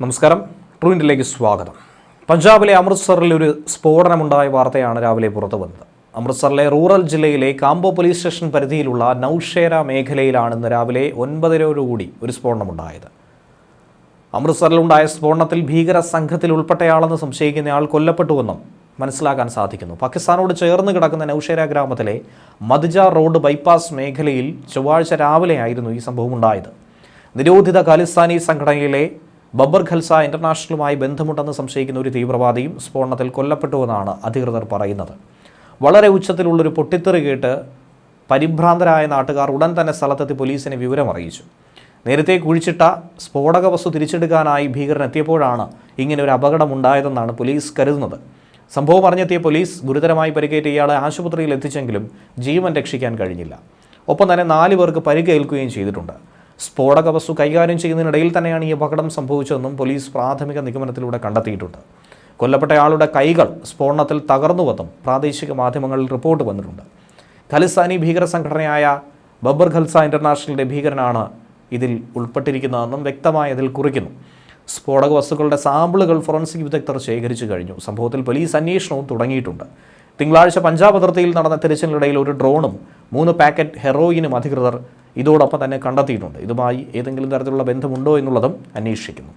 നമസ്കാരം. ട്രൂ ഇന്ത്യയിലേക്ക് സ്വാഗതം. പഞ്ചാബിലെ അമൃത്സറിൽ ഒരു സ്ഫോടനമുണ്ടായ വാർത്തയാണ് രാവിലെ പുറത്തു വന്നത്. അമൃത്സറിലെ റൂറൽ ജില്ലയിലെ കാംബോ പോലീസ് സ്റ്റേഷൻ പരിധിയിലുള്ള നൌഷേര മേഖലയിലാണ് ഇന്ന് രാവിലെ ഒൻപതരോടുകൂടി ഒരു സ്ഫോടനമുണ്ടായത്. അമൃത്സറിലുണ്ടായ സ്ഫോടനത്തിൽ ഭീകര സംഘത്തിൽ ഉൾപ്പെട്ടയാളെന്ന് സംശയിക്കുന്നയാൾ കൊല്ലപ്പെട്ടുവെന്നും മനസ്സിലാക്കാൻ സാധിക്കുന്നു. പാകിസ്ഥാനോട് ചേർന്ന് കിടക്കുന്ന നൌഷേര ഗ്രാമത്തിലെ മദ്ജ റോഡ് ബൈപ്പാസ് മേഖലയിൽ ചൊവ്വാഴ്ച രാവിലെയായിരുന്നു ഈ സംഭവം ഉണ്ടായത് നിരോധിത ഖാലിസ്ഥാനി സംഘടനയിലെ ബബ്ബർ ഖൽസ ഇന്റർനാഷണലുമായി ബന്ധമുണ്ടെന്ന് സംശയിക്കുന്ന ഒരു തീവ്രവാദിയും സ്ഫോടനത്തിൽ കൊല്ലപ്പെട്ടുവെന്നാണ് അധികൃതർ പറയുന്നത്. വളരെ ഉച്ചത്തിലുള്ളൊരു പൊട്ടിത്തെറി കേട്ട് പരിഭ്രാന്തരായ നാട്ടുകാർ ഉടൻ തന്നെ സ്ഥലത്തെത്തി പോലീസിനെ വിവരമറിയിച്ചു. നേരത്തെ കുഴിച്ചിട്ട സ്ഫോടക വസ്തു തിരിച്ചെടുക്കാനായി ഭീകരൻ എത്തിയപ്പോഴാണ് ഇങ്ങനെ ഒരു അപകടമുണ്ടായതെന്നാണ് പോലീസ് കരുതുന്നത്. സംഭവം അറിഞ്ഞെത്തിയ പോലീസ് ഗുരുതരമായി പരിക്കേറ്റ ഇയാളെ ആശുപത്രിയിൽ എത്തിച്ചെങ്കിലും ജീവൻ രക്ഷിക്കാൻ കഴിഞ്ഞില്ല. ഒപ്പം തന്നെ നാല് പേർക്ക് പരിക്കേൽക്കുകയും ചെയ്തിട്ടുണ്ട്. സ്ഫോടക വസ്തു കൈകാര്യം ചെയ്യുന്നതിനിടയിൽ തന്നെയാണ് ഈ അപകടം സംഭവിച്ചതെന്നും പോലീസ് പ്രാഥമിക നിഗമനത്തിലൂടെ കണ്ടെത്തിയിട്ടുണ്ട്. കൊല്ലപ്പെട്ടയാളുടെ കൈകൾ സ്ഫോടനത്തിൽ തകർന്നുവെന്നും പ്രാദേശിക മാധ്യമങ്ങളിൽ റിപ്പോർട്ട് വന്നിട്ടുണ്ട്. ഖലിസ്ഥാനി ഭീകര സംഘടനയായ ബബ്ബർ ഖൽസ ഇന്റർനാഷണലിന്റെ ഭീകരനാണ് ഇതിൽ ഉൾപ്പെട്ടിരിക്കുന്നതെന്നും വ്യക്തമായി അതിൽ കുറിക്കുന്നു. സ്ഫോടക വസ്തുക്കളുടെ സാമ്പിളുകൾ ഫോറൻസിക് വിദഗ്ധർ ശേഖരിച്ചു കഴിഞ്ഞു. സംഭവത്തിൽ പോലീസ് അന്വേഷണവും തുടങ്ങിയിട്ടുണ്ട്. തിങ്കളാഴ്ച പഞ്ചാബ് അതിർത്തിയിൽ നടന്ന തിരച്ചിലിനിടയിൽ ഒരു ഡ്രോണും മൂന്ന് പാക്കറ്റ് ഹെറോയിനും അധികൃതർ ഇതോടൊപ്പം തന്നെ കണ്ടെത്തിയിട്ടുണ്ട്. ഇതുമായി ഏതെങ്കിലും തരത്തിലുള്ള ബന്ധമുണ്ടോ എന്നുള്ളതും അന്വേഷിക്കുന്നു.